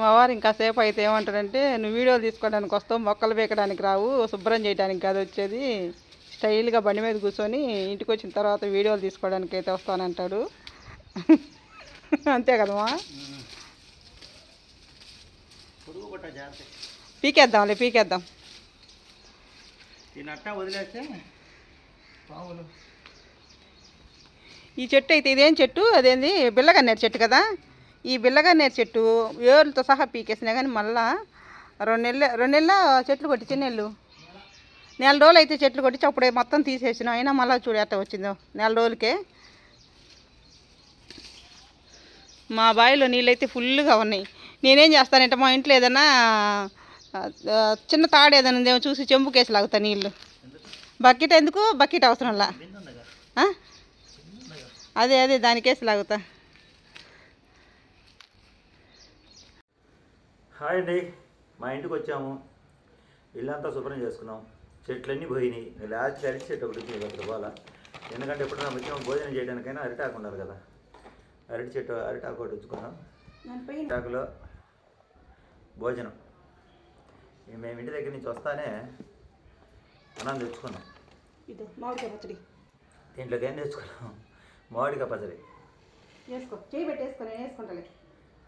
మా వారు ఇంకాసేపు అయితే ఏమంటాడంటే నువ్వు వీడియోలు తీసుకోవడానికి వస్తావు మొక్కలు పీకడానికి రావు శుభ్రం చేయడానికి కాదు వచ్చేది. స్టైల్గా బండి మీద కూర్చొని ఇంటికి వచ్చిన తర్వాత వీడియోలు తీసుకోవడానికి అయితే వస్తానంటాడు అంతే కదమ్మా పీకేద్దాంలే పీకేద్దాం. ఈ చెట్టు అయితే ఇదేం చెట్టు? అదేంది? బిల్లగన్నేరు చెట్టు కదా? ఈ బిల్లగన్నేరు చెట్టు వేర్లతో సహా పీకేసినా కానీ మళ్ళా రెండు నెలలు రెండు నెలల చెట్లు కొట్టి నెల్లు నెల రోజులు అయితే చెట్లు కొట్టి అప్పుడే మొత్తం తీసేసిన. అయినా మళ్ళీ చూడు ఎట్ట వచ్చిందో. నెల రోజులకే. మా బావిలో నీళ్ళు అయితే ఫుల్గా ఉన్నాయి. నేనేం చేస్తానంటే మా ఇంట్లో ఏదైనా చిన్న తాడు ఏదైనా ఉందేమో చూసి చెంబుకేసి లాగుతా నీళ్ళు. బకెట్ ఎందుకు? బకెట్ అవసరంలా. అదే అదే దానికేసి లాగుతా. హాయ్ అండి. మా ఇంటికి వచ్చాము. ఇల్లంతా శుభ్రం చేసుకున్నాం. చెట్లన్నీ పోయినాయి. లాస్ట్ అరటి చెట్టు ఒకటి ఒకటి పోల ఎందుకంటే ఎప్పుడైనా వచ్చాము భోజనం చేయడానికైనా అరిటాకు ఉండాలి కదా. అరటి చెట్టు అరిటాకు ఒకటి ఉంచుకున్నాం అరిటాకులో భోజనం. మేము ఇంటి దగ్గర నుంచి వస్తానే అన్నం తెచ్చుకున్నాం. మామిడికాయ పచ్చడి. దీంట్లోకి ఏం తెచ్చుకున్నాం? మామిడికాయ పచ్చడి. వేసుకో. చేయి పెట్టేసుకో నేను వేసుకుంటాలే.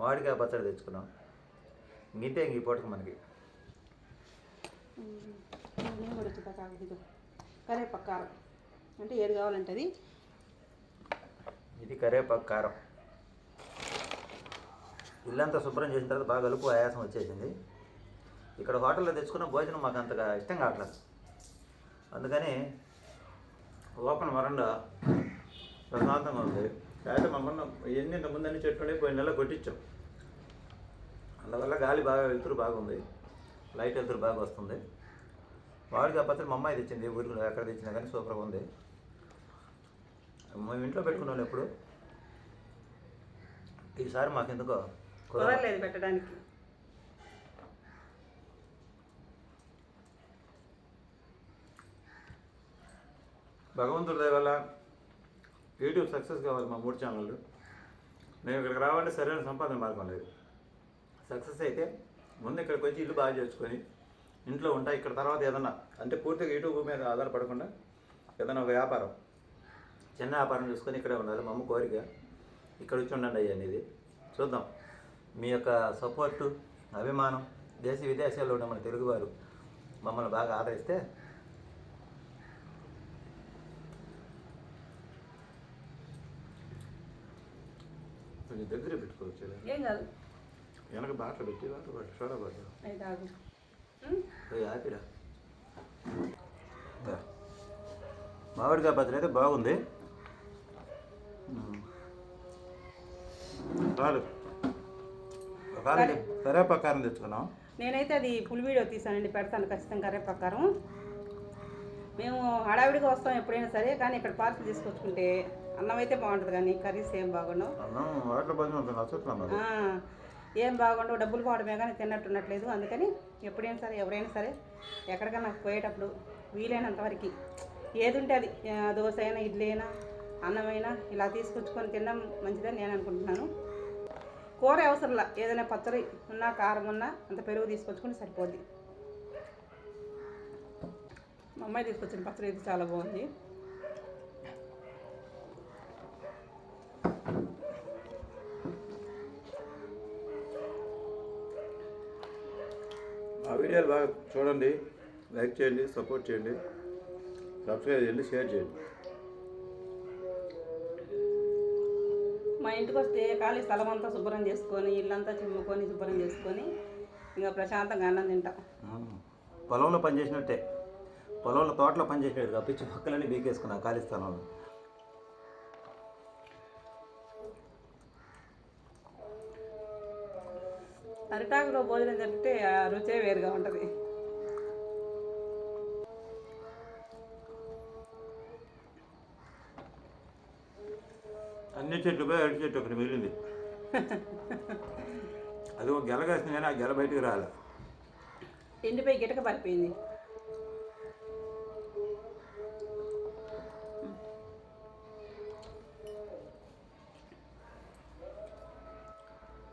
మామిడికాయ పచ్చడి తెచ్చుకున్నాం. ఇంతే ఇంక ఈ పూటకి మనకి. కరేపాకు కారం. అంటే ఏది కావాలంటే అది? ఇది కరివేపాకు కారం. ఇల్లంతా శుభ్రం చేసిన తర్వాత బాగా కలుపు ఆయాసం వచ్చేసింది. ఇక్కడ హోటల్లో తెచ్చుకున్న భోజనం మాకు అంతగా ఇష్టం కావట్లేదు. అందుకని ఓపెన్ వరండా ప్రశాంతంగా ఉంది. అయితే మమ్మల్ని ఎన్ని ముందని చెట్టు పోయిన నెల కొట్టించాం. అందువల్ల గాలి బాగా వెలుతురు బాగుంది. లైట్ వెలుతురు బాగా వస్తుంది. వాడికి పచ్చడి మా అమ్మాయి తెచ్చింది. ఊరికి ఎక్కడ తెచ్చినా కానీ సూపర్గా ఉంది. మేము ఇంట్లో పెట్టుకున్నాం ఎప్పుడు? ఈసారి కుదరలేదు. కుదరలేదు పెట్టడానికి. భగవంతుడి దయ వల్ల యూట్యూబ్ సక్సెస్ కావాలి మా మూడు ఛానళ్ళు. మేము ఇక్కడికి రావాలంటే సరైన సంపాదన మార్గం లేదు. సక్సెస్ అయితే ముందు ఇక్కడికి వచ్చి ఇల్లు బాగా చేసుకొని ఇంట్లో ఉంటా ఇక్కడ తర్వాత ఏదన్నా అంటే పూర్తిగా యూట్యూబ్ మీద ఆధారపడకుండా ఏదైనా ఒక వ్యాపారం చిన్న వ్యాపారం చూసుకొని ఇక్కడే ఉండాలి. మా అమ్మ కోరిక ఇక్కడ వచ్చి ఉండండి అయ్యి అనేది. చూద్దాం. మీ యొక్క సపోర్టు అభిమానం దేశ విదేశాల్లో ఉన్న మన తెలుగువారు మమ్మల్ని బాగా ఆదరిస్తే కొంచెం దగ్గర పెట్టుకోవచ్చు ఏం కాదు. వెనక బాటలు పెట్టి బాటలు అది కాదు పోయి ఆపిరా. మామిడికాయ పచ్చడి అయితే బాగుంది. చాలు. ఒక కారం కరేపాకు కారం తెచ్చుకున్నాం. నేనైతే అది ఫుల్ వీడియో తీసానండి పెడతాను ఖచ్చితంగా కరేపాకారం. మేము హడావిడిగా వస్తాం ఎప్పుడైనా సరే కానీ ఇక్కడ పార్సల్ తీసుకొచ్చుకుంటే అన్నం అయితే బాగుంటుంది కానీ కర్రీస్ ఏం బాగుండవు. ఏం బాగుండవు డబ్బులు పోవడమే కానీ తిన్నట్టుండట్లేదు అందుకని ఎప్పుడైనా సరే ఎవరైనా సరే ఎక్కడికైనా పోయేటప్పుడు వీలైనంతవరకు ఏది ఉంటే అది దోశ అయినా ఇడ్లీ అయినా అన్నమైనా ఇలా తీసుకొచ్చుకొని తినడం మంచిదని నేను అనుకుంటున్నాను. కూర అవసరంలా ఏదైనా పచ్చడి ఉన్నా కారం ఉన్నా అంత పెరుగు తీసుకొచ్చుకొని సరిపోద్ది. మా అమ్మాయి తీసుకొచ్చిన పచ్చడి అయితే చాలా బాగుంది. వీడియోలు బాగా చూడండి లైక్ చేయండి సపోర్ట్ చేయండి సబ్స్క్రైబ్ చేయండి షేర్ చేయండి. మా ఇంటికి వస్తే ఖాళీ స్థలం అంతా శుభ్రం చేసుకొని ఇల్లంతా చిమ్ముకొని శుభ్రం చేసుకొని ఇంకా ప్రశాంతంగా అన్నం తింటాం. పొలంలో పనిచేసినట్టే పొలంలో తోటలో పనిచేసినట్టు పిచ్చి పక్కలన్నీ బీకేసుకున్నా ఖాళీ స్థలంలో. అరిటాకులో భోజనం జరిపితే ఆ రుచే వేరుగా ఉంటుంది. అన్ని చెట్లు పోయి అరటి చెట్టు ఒకటి మిగిలింది. అది ఒక గెల కాసింది కానీ ఆ గెల బయటికి రాలే. ఎండిపోయి గిటక పడిపోయింది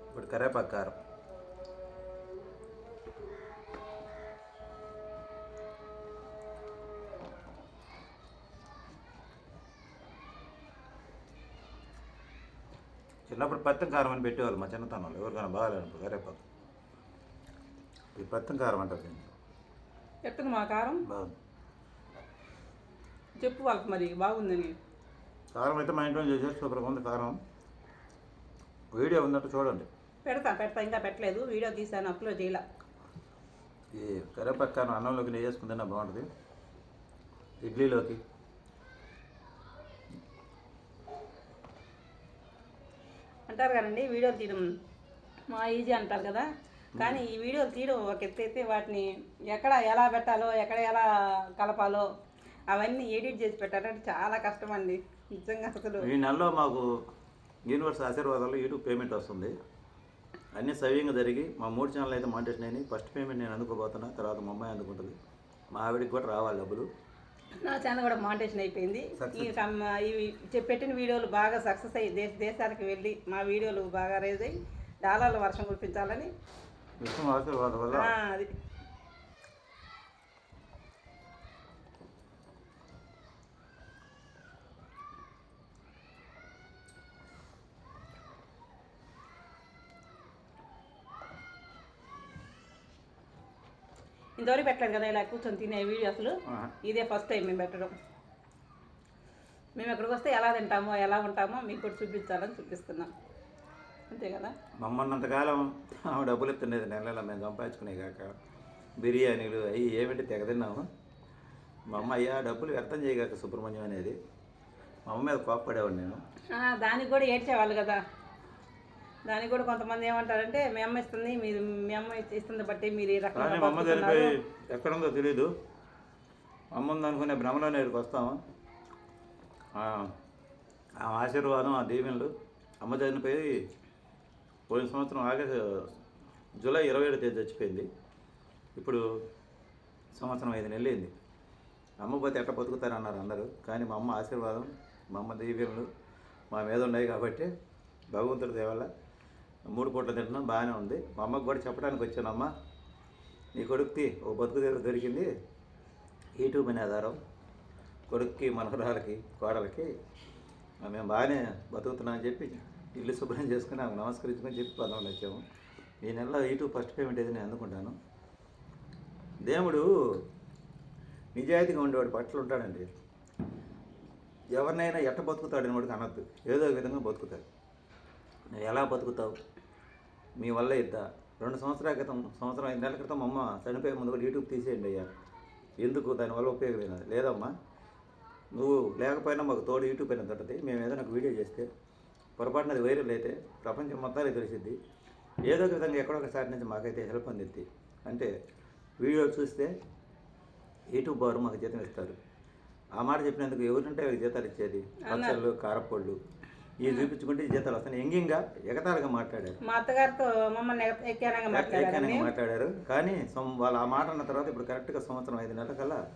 ఇప్పుడు కరేపాకు కారం. చిన్నప్పుడు పత్తం కారం అని పెట్టేవాళ్ళు మా చిన్నతనంలో. ఎవరికైనా బాగాలేదు కరేపాకు ఇది పత్తం కారం అంటారు దీన్ని. మా కారం? బాగుంది. చెప్పు వాళ్ళకి మరి బాగుందని. కారం అయితే మా ఇంట్లో చేశారు సూపర్గా ఉంది కారం. వీడియో ఉందంటే చూడండి. పెడతా పెడతా ఇంకా పెట్టలేదు. వీడియో తీసాను అప్లోడ్ చేయాల. ఈ కరేపాకు కారం అన్నంలోకి నెయ్యి వేసుకుని తిన్నా బాగుంటుంది. ఇడ్లీలోకి. అంటారు కదండి వీడియోలు తీయడం మా ఈజీ అంటారు కదా. కానీ ఈ వీడియోలు తీయడం ఒక ఎత్తైతే వాటిని ఎక్కడ ఎలా పెట్టాలో ఎక్కడ ఎలా కలపాలో అవన్నీ ఎడిట్ చేసి పెట్టాలంటే చాలా కష్టం అండి నిజంగా అసలు. ఈ నెలలో మాకు యూనివర్స్ ఆశీర్వాదాలు యూట్యూబ్ పేమెంట్ వస్తుంది. అన్నీ సవ్యంగా జరిగి మా మూడు ఛానల్ అయితే మాంటేషన్ అయినాయి. ఫస్ట్ పేమెంట్ నేను అందుకోబోతున్నా తర్వాత మా అమ్మాయి అందుకుంటుంది. మా ఆవిడకి కూడా రావాలి డబ్బులు. నా ఛానల్ కూడా మానిటేషన్ అయిపోయింది. ఈ ఇవి పెట్టిన వీడియోలు బాగా సక్సెస్ అయ్యి దేశ దేశాలకు వెళ్ళి మా వీడియోలు బాగా రేజ్ అయ్యి డాలర్ల వర్షం కురిపించాలని అది ఇంతవరకు పెట్టలేదు కదా ఇలా కూర్చొని తినే వీడియోస్లు. ఇదే ఫస్ట్ టైం మేము పెట్టడం. మేము ఎక్కడికి వస్తే ఎలా తింటామో ఎలా ఉంటామో మీకు కూడా చూపించాలని చూపిస్తున్నాం. అంతే కదా? మమ్మల్నంతకాలం ఆమె డబ్బులు ఎత్తుండేది నెల నెల మేము సంపాదించుకునే కాక బిర్యానీలు అవి ఏమిటి తెగ తిన్నాము. మా అమ్మ అయ్యా డబ్బులు వ్యర్థం చేయగాక సుబ్రహ్మణ్యం అనేది మా అమ్మ మీద కోప్పడేవాడు నేను. దానికి కూడా ఏడ్చేవాళ్ళు కదా. దానికి కూడా కొంతమంది ఏమంటారంటే మీ అమ్మ ఇస్తుంది మీరు మీ అమ్మ ఇస్తుంది బట్టి మీరు ఈ కానీ మా అమ్మ చనిపోయి బతుకుతున్నారు. ఎక్కడుందో తెలీదు. అమ్మ ఉందనుకునే భ్రమలో నేరుకు వస్తాము. ఆ ఆ ఆశీర్వాదం ఆ దీవెనలు అమ్మ చనిపోయి పోయిన సంవత్సరం ఆగస్టు జూలై ఇరవై ఏడు తేదీ చచ్చిపోయింది. ఇప్పుడు సంవత్సరం ఐదు నెలలు అయింది. అమ్మ పోతే ఎట్లా బతుకుతారన్నారు అందరూ. కానీ మా అమ్మ ఆశీర్వాదం మా అమ్మ దీవెనలు మా మీద ఉన్నాయి కాబట్టి భగవంతుడి దేవల్ల మూడు పూటలు తింటున్నాం బాగానే ఉంది. మా అమ్మకు కూడా చెప్పడానికి వచ్చానమ్మ. నీ కొడుక్కి ఓ బతుకు దగ్గర దొరికింది యూట్యూబ్ అనే ఆధారం. కొడుక్కి మనవరాలకి కోడలకి మేము బాగానే బతుకుతున్నామని చెప్పి ఇల్లు శుభ్రం చేసుకుని ఆమె నమస్కరించుకొని చెప్పి పదవులు వచ్చాము. ఈ నెలలో యూట్యూబ్ ఫస్ట్ పేమెంట్ ఏది నేను అందుకుంటాను. దేవుడు నిజాయితీగా ఉండేవాడు పట్ల ఉంటాడండి. ఎవరినైనా ఎట్ట బతుకుతాడని వాడికి అనద్దు. ఏదో విధంగా బతుకుతాడు. నువ్వు ఎలా బతుకుతావు? మీ వల్ల ఇద్దా రెండు సంవత్సరాల క్రితం సంవత్సరం ఐదు నెలల క్రితం అమ్మ చనిపోయే ముందు కూడా యూట్యూబ్ తీసేయండి అయ్యా. ఎందుకు? దానివల్ల ఉపయోగం లేదమ్మా. నువ్వు లేకపోయినా మాకు తోడు యూట్యూబ్ అయిన తట్టది మేము ఏదైనా ఒక వీడియో చేస్తే పొరపాటున అది వైరల్ అయితే ప్రపంచం మొత్తానికి తెలిసిద్ది ఏదో ఒక విధంగా ఎక్కడో ఒకసారి నుంచి మాకైతే హెల్ప్ అందిద్ది. అంటే వీడియో చూస్తే యూట్యూబ్ వారు మాకు జీతం ఇస్తారు. ఆ మాట చెప్పినందుకు ఎవరుంటే వాళ్ళకి జీతాలు ఇచ్చేది. పచ్చళ్ళు కారపళ్ళు. ఇవి చూపించుకుంటే జీతాలు వస్తాయి ఎంగింగా ఎగతాళిగా మాట్లాడారు. మా అత్తగారితో మమ్మల్ని ఎక్క- ఎక్కారంగా మాట్లాడారని ఏకానంగా మాట్లాడారు. కానీ సం- వాళ్ళు ఆ మాట అన్న తర్వాత ఇప్పుడు కరెక్ట్గా సంవత్సరం ఐదు నెలల కల్లా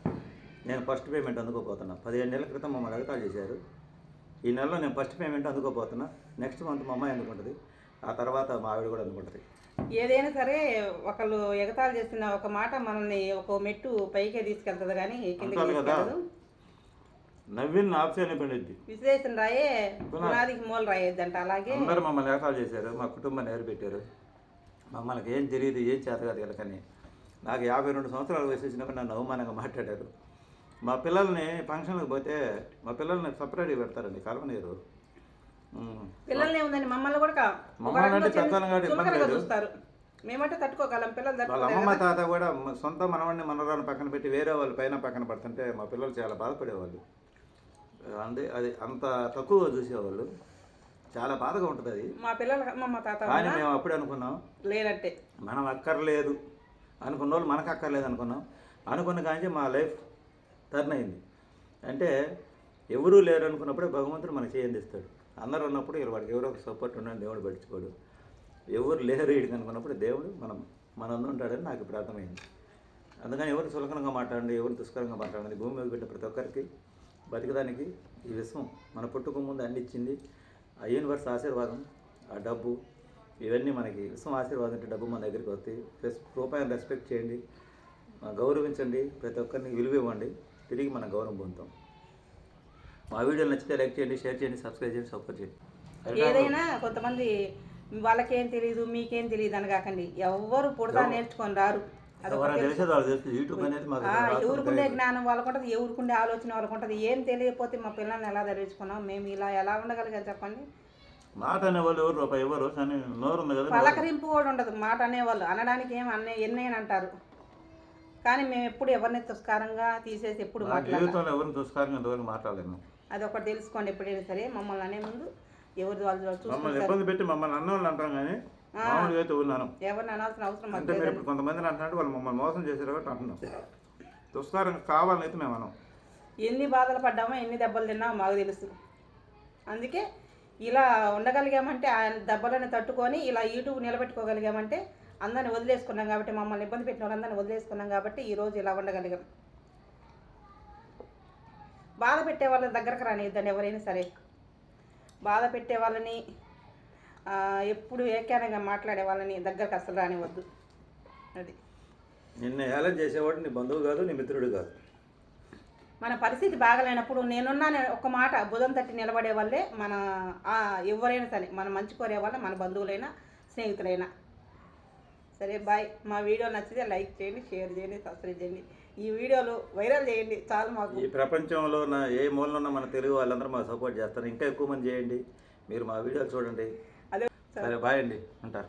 నేను ఫస్ట్ పేమెంట్ అందుకోపోతున్నా. పదిహేను నెలల క్రితం మమ్మల్ని ఎగతాళి చేశారు. ఈ నెలలో నేను ఫస్ట్ పేమెంట్ అందుకోపోతున్నా. నెక్స్ట్ మంత్ మా అమ్మాయి అందుకుంటుంది. ఆ తర్వాత మా ఆవిడ కూడా అందుకుంటుంది. ఏదైనా సరే ఒకళ్ళు ఎగతాళి చేసిన ఒక మాట మనల్ని ఒక మెట్టు పైకే తీసుకెళ్తుంది కానీ కిందకి. తీసుకెళ్ళదు నవ్విన ఆప్షన్ పండిద్ది విశ్లేషణ రాయే పునాదికి మూల రాయేద్దంట అలాగే? అందరూ మమ్మల్ని ఎగతాళి చేశారు మా కుటుంబాన్ని ఎవరు పెట్టారు? మమ్మల్ని ఏం తెలియదు ఏం చేత కాదు వీళ్ళకని నాకు యాభై రెండు సంవత్సరాల వయసు వచ్చినప్పుడు నన్ను అవమానంగా మాట్లాడారు. మా పిల్లల్ని ఫంక్షన్లకు పోతే మా పిల్లల్ని సపరేట్గా పెడతారండి కలవనీరు. పిల్లల్ని ఉందని మమ్మల్ని కూడా మమ్మల్ని అంటే పెద్దలను కాబట్టి ఇబ్బంది చులకనగా లేదు. చూస్తారు. మేమంటే తట్టుకోగలం పిల్లలు వాళ్ళ అమ్మమ్మ. తాత కూడా సొంత మనవాడిని మనవరాన్ని పక్కన పెట్టి వేరే వాళ్ళు పైన పక్కన పడుతుంటే మా పిల్లలు చాలా బాధపడేవాళ్ళు. అంటే అది అంత తక్కువ చూసేవాళ్ళు. చాలా బాధగా ఉంటుంది అది. మా పిల్లల అమ్మమ్మ తాత కానీ మేము అప్పుడే అనుకున్నాం. లేనట్టే. మనం అక్కర్లేదు. అనుకున్న వాళ్ళు మనకు అక్కర్లేదు అనుకున్నాం. అనుకున్న కానీ మా లైఫ్ టర్న్ అయింది. అంటే ఎవరూ లేరు అనుకున్నప్పుడే భగవంతుడు మనకి చేయందిస్తాడు అందరూ ఉన్నప్పుడు వాడికి ఎవరో ఒక సపోర్ట్ ఉండని దేవుడు పట్టించుకోడు. ఎవరు లేరు వీడికి అనుకున్నప్పుడు దేవుడు మనం మన ముందు ఉంటాడని నాకు ఇప్పుడు అర్థమైంది. అందుకని ఎవరు సులకనంగా మాట్లాడండి ఎవరు దుష్కరంగా మాట్లాడండి. భూమి మీద పెట్టిన ప్రతి ఒక్కరికి బతికడానికి ఈ విశ్వం మన పుట్టుక ముందు అన్ని ఇచ్చింది ఆ యూనివర్స్ ఆశీర్వాదం ఆ డబ్బు ఇవన్నీ మనకి విశ్వం ఆశీర్వాదం అంటే డబ్బు మన దగ్గరికి వస్తాయి ప్లస్ రూపాయలు రెస్పెక్ట్ చేయండి గౌరవించండి ప్రతి ఒక్కరిని విలువ ఇవ్వండి తిరిగి మనం గౌరవం పొందుతాం. మా వీడియోలు నచ్చితే లైక్ చేయండి షేర్ చేయండి సబ్స్క్రైబ్ చేయండి సపోర్ట్ చేయండి. ఏదైనా కొంతమంది వాళ్ళకేం తెలియదు మీకేం తెలియదు అని కాకండి. ఎవ్వరు పుడతా నేర్చుకొని రారు. ఎవరికుండే జ్ఞానం వాళ్ళకు ఉంటుంది ఎవరికుండే ఆలోచన వాళ్ళకు ఉంటుంది ఏం తెలియకపోతే మా పిల్లల్ని ఎలా చదివించుకున్నాం మేము ఇలా ఎలా ఉండగలిగాం చెప్పండి? మాట అనేవాళ్ళు ఎవరు? రూపాయి ఎవరు కానీ నోరు ఉంది కదా పలకరింపు కూడా ఉండదు. మాట అనేవాళ్ళు. అనడానికి ఏం అన్నే ఎన్నైనా అంటారు. కానీ మేము ఎప్పుడు ఎవరిని తుస్కారంగా తీసేసి ఎప్పుడు జీవితంలో ఎవరిని మాట్లాడలేము అది ఒకటి తెలుసుకోండి ఎప్పుడైనా సరే. మమ్మల్ని అనే ముందు ఎవరి వాళ్ళు మమ్మల్ని చూసుకుంటారు ఇబ్బంది పెట్టి మమ్మల్ని అంటాం కానీ మామూలుగా అయితే ఉన్నాను ఎవరిని అనాల్సిన అవసరం అంటే మీరు ఇప్పుడు కొంతమందిని వాళ్ళు మమ్మల్ని మోసం చేశారు కాబట్టి అంటున్నాం. దుస్తారం కావాలని అయితే మేము ఎన్ని బాధలు పడ్డామో ఎన్ని దెబ్బలు తిన్నామో మాకు తెలుసు. అందుకే ఇలా ఉండగలిగామంటే ఆ దెబ్బలను తట్టుకొని ఇలా యూట్యూబ్ నిలబెట్టుకోగలిగామంటే అందరిని వదిలేసుకున్నాం కాబట్టి మమ్మల్ని ఇబ్బంది పెట్టిన వాళ్ళందరినీ వదిలేసుకున్నాం కాబట్టి ఈరోజు ఇలా ఉండగలిగాం. బాధ పెట్టే వాళ్ళ దగ్గరకు రానిద్దండి ఎవరైనా సరే. బాధ పెట్టే వాళ్ళని ఎప్పుడు ఏకానంగా మాట్లాడే వాళ్ళని దగ్గరకు అసలు రానివద్దు అది. నిన్ను హేళన చేసేవాడు నీ బంధువు కాదు నీ మిత్రుడు కాదు. మన పరిస్థితి బాగలేనప్పుడు నేనున్నాను ఒక మాట బుధం తట్టి నిలబడే వాళ్ళే మన ఎవరైనా సరే మన మంచి కోరే వాళ్ళే మన బంధువులైనా స్నేహితులైనా. సరే బాయ్. మా వీడియో నచ్చితే లైక్ చేయండి షేర్ చేయండి సబ్స్క్రైబ్ చేయండి. ఈ వీడియోలు వైరల్ చేయండి చాలు మాకు. ఈ ప్రపంచంలో ఉన్న ఏ మూలలో ఉన్న మన తెలుగు వాళ్ళందరూ మాకు సపోర్ట్ చేస్తారు. ఇంకా ఎక్కువ మంది చేయండి. మీరు మా వీడియోలు చూడండి. సరే బాయ్ అండి. ఉంటారు.